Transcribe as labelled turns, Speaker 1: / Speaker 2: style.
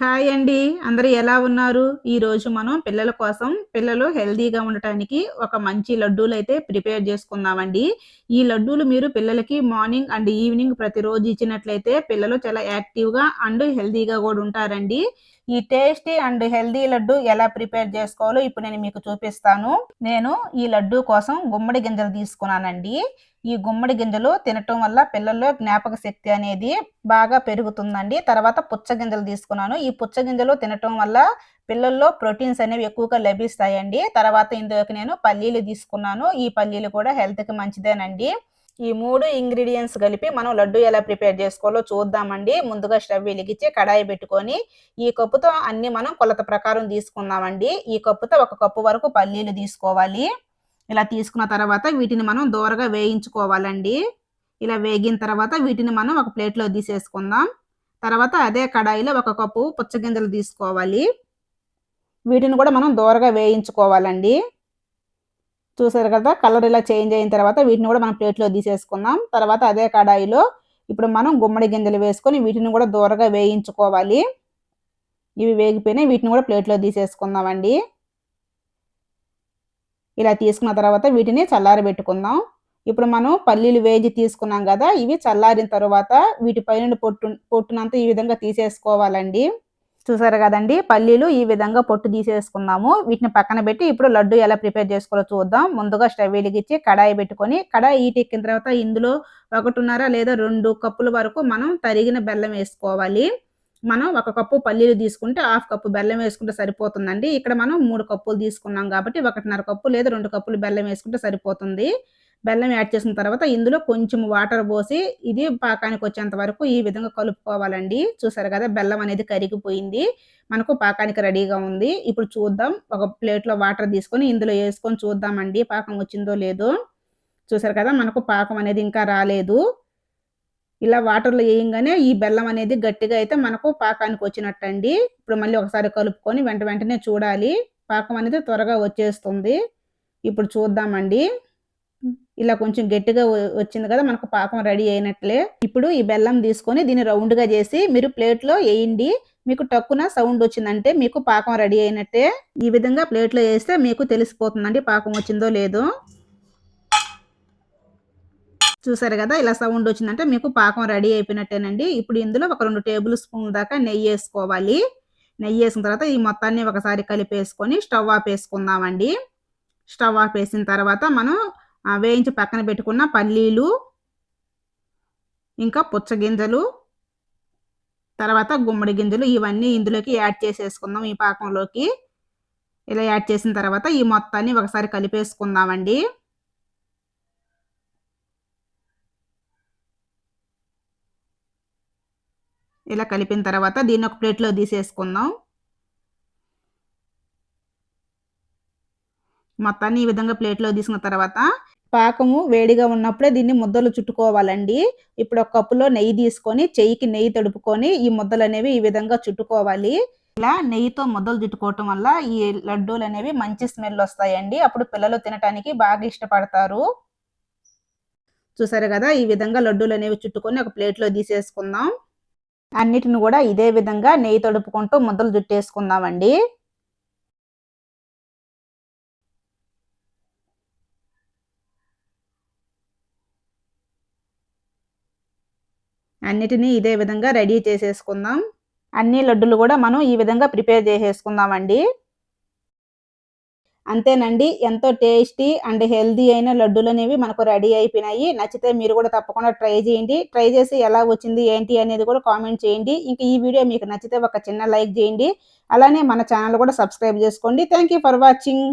Speaker 1: Hi అండి. అందరూ ఎలా ఉన్నారు? ఈరోజు మనం పిల్లల కోసం పిల్లలు హెల్దీగా ఉండటానికి ఒక మంచి లడ్డూలు అయితే ప్రిపేర్ చేసుకుందామండి. ఈ లడ్డూలు మీరు పిల్లలకి మార్నింగ్ అండ్ ఈవినింగ్ ప్రతిరోజు ఇచ్చినట్లయితే పిల్లలు చాలా యాక్టివ్గా అండ్ హెల్దీగా కూడా ఉంటారండి. ఈ టేస్టీ అండ్ హెల్దీ లడ్డు ఎలా ప్రిపేర్ చేసుకోవాలో ఇప్పుడు నేను మీకు చూపిస్తాను. నేను ఈ లడ్డు కోసం గుమ్మడి గింజలు తీసుకున్నానండి. ఈ గుమ్మడి గింజలు తినటం వల్ల పిల్లల్లో జ్ఞాపక శక్తి అనేది బాగా పెరుగుతుందండి. తర్వాత పుచ్చ గింజలు తీసుకున్నాను. ఈ పుచ్చ గింజలు తినటం వల్ల పిల్లల్లో ప్రోటీన్స్ అనేవి ఎక్కువగా లభిస్తాయండి. తర్వాత ఇందులోకి నేను పల్లీలు తీసుకున్నాను. ఈ పల్లీలు కూడా హెల్త్కి మంచిదేనండి. ఈ మూడు ఇంగ్రీడియంట్స్ కలిపి మనం లడ్డు ఎలా ప్రిపేర్ చేసుకోవాలో చూద్దామండి. ముందుగా స్టవ్ వెలిగించి కడాయి పెట్టుకొని ఈ కప్పుతో అన్ని మనం కొలత ప్రకారం తీసుకుందామండి. ఈ కప్పుతో ఒక కప్పు వరకు పల్లీలు తీసుకోవాలి. ఇలా తీసుకున్న తర్వాత వీటిని మనం దూరగా వేయించుకోవాలండి. ఇలా వేగిన తర్వాత వీటిని మనం ఒక ప్లేట్లో తీసేసుకుందాం. తర్వాత అదే కడాయిలో ఒక కప్పు పుచ్చగింజలు తీసుకోవాలి. వీటిని కూడా మనం దూరగా వేయించుకోవాలండి. చూసారు కదా కలర్ ఇలా చేంజ్ అయిన తర్వాత వీటిని కూడా మనం ప్లేట్లో తీసేసుకుందాం. తర్వాత అదే కడాయిలో ఇప్పుడు మనం గుమ్మడి గింజలు వేసుకొని వీటిని కూడా దూరగా వేయించుకోవాలి. ఇవి వేగిపోయినాయి వీటిని కూడా ప్లేట్లో తీసేసుకుందామండి. ఇలా తీసుకున్న తర్వాత వీటిని చల్లారబెట్టుకుందాం ఇప్పుడు మనం పల్లీలు వేసి తీసుకున్నాం కదా ఇవి చల్లారిన తర్వాత వీటిపైన పొట్టు పొట్టునంతా ఈ విధంగా తీసేసుకోవాలండి. చూసారు కదండి? పల్లీలు ఈ విధంగా పొట్టు తీసేసుకున్నాము వీటిని పక్కన పెట్టి ఇప్పుడు లడ్డు ఎలా ప్రిపేర్ చేసుకోవాలో చూద్దాం. ముందుగా స్టవ్ వెలిగించి కడాయి పెట్టుకొని కడాయి ఈటెక్కిన తర్వాత ఇందులో ఒకటిన్నర లేదా రెండు కప్పుల వరకు మనం తరిగిన బెల్లం వేసుకోవాలి. మనం ఒక కప్పు పల్లీలు తీసుకుంటే హాఫ్ కప్పు బెల్లం వేసుకుంటే సరిపోతుందండి. ఇక్కడ మనం మూడు కప్పులు తీసుకున్నాం కాబట్టి ఒకటిన్నర కప్పు లేదా రెండు కప్పులు బెల్లం వేసుకుంటే సరిపోతుంది. బెల్లం యాడ్ చేసిన తర్వాత ఇందులో కొంచెం వాటర్ పోసి ఇది పాకానికి వచ్చేంత వరకు ఈ విధంగా కలుపుకోవాలండి. చూసారు కదా బెల్లం అనేది కరిగిపోయింది. మనకు పాకానికి రెడీగా ఉంది. ఇప్పుడు చూద్దాం. ఒక ప్లేట్లో వాటర్ తీసుకొని ఇందులో వేసుకొని చూద్దామండి పాకం వచ్చిందో లేదో. చూసారు కదా మనకు పాకం అనేది ఇంకా రాలేదు. ఇలా వాటర్లో వేయంగానే ఈ బెల్లం అనేది గట్టిగా అయితే మనకు పాకానికి వచ్చినట్టండి. ఇప్పుడు మళ్ళీ ఒకసారి కలుపుకొని వెంట వెంటనే చూడాలి. పాకం అనేది త్వరగా వచ్చేస్తుంది. ఇప్పుడు చూద్దామండి. ఇలా కొంచెం గట్టిగా వచ్చింది కదా మనకు పాకం రెడీ అయినట్లే. ఇప్పుడు ఈ బెల్లం తీసుకొని దీన్ని రౌండ్గా చేసి మీరు ప్లేట్లో వేయండి. మీకు టక్కున సౌండ్ వచ్చిందంటే మీకు పాకం రెడీ అయినట్టే. ఈ విధంగా ప్లేట్లో వేస్తే మీకు తెలిసిపోతుందండి పాకం వచ్చిందో లేదో. చూసారు కదా ఇలా సౌండ్ వచ్చిందంటే మీకు పాకం రెడీ అయిపోయినట్టేనండి. ఇప్పుడు ఇందులో ఒక రెండు టేబుల్ స్పూన్ దాకా నెయ్యి వేసుకోవాలి. నెయ్యి వేసిన తర్వాత ఈ మొత్తాన్ని ఒకసారి కలిపేసుకొని స్టవ్ ఆఫ్ వేసుకుందామండి స్టవ్ ఆఫ్ వేసిన తర్వాత మనం వేయించి పక్కన పెట్టుకున్న పల్లీలు ఇంకా పుచ్చగింజలు తర్వాత గుమ్మడి గింజలు ఇవన్నీ ఇందులోకి యాడ్ చేసేసుకుందాం ఈ పాకంలోకి. ఇలా యాడ్ చేసిన తర్వాత ఈ మొత్తాన్ని ఒకసారి కలిపేసుకుందామండి. ఇలా కలిపిన తర్వాత దీన్ని ఒక ప్లేట్లో తీసేసుకుందాం. మొత్తాన్ని ఈ విధంగా ప్లేట్లో తీసుకున్న తర్వాత పాకము వేడిగా ఉన్నప్పుడే దీన్ని ముద్దలు చుట్టుకోవాలండి. ఇప్పుడు ఒక కప్పులో నెయ్యి తీసుకొని చెయ్యికి నెయ్యి తడుపుకొని ఈ ముద్దలు అనేవి ఈ విధంగా చుట్టుకోవాలి. ఇలా నెయ్యితో ముద్దలు చుట్టుకోవటం వల్ల ఈ లడ్డూలు అనేవి మంచి స్మెల్ వస్తాయండి. అప్పుడు పిల్లలు తినటానికి బాగా ఇష్టపడతారు. చూసారు కదా ఈ విధంగా లడ్డూలు అనేవి చుట్టుకొని ఒక ప్లేట్లో తీసేసుకుందాం. అన్నిటిని కూడా ఇదే విధంగా నెయ్యి తడుపుకుంటూ ముద్దలు జుట్టేసుకుందామండి అన్నిటినీ ఇదే విధంగా రెడీ చేసేసుకుందాం. అన్ని లడ్డులు కూడా మనం ఈ విధంగా ప్రిపేర్ చేసేసుకుందామండి. అంతేనండి ఎంతో టేస్టీ అండ్ హెల్దీ అయిన లడ్డూలు అనేవి మనకు రెడీ అయిపోయినాయి. నచ్చితే మీరు కూడా తప్పకుండా ట్రై చేయండి. ట్రై చేసి ఎలా వచ్చింది ఏంటి అనేది కూడా కామెంట్ చేయండి. ఇంకా ఈ వీడియో మీకు నచ్చితే ఒక చిన్న లైక్ చేయండి. అలానే మన ఛానల్ కూడా సబ్స్క్రైబ్ చేసుకోండి. Thank for watching.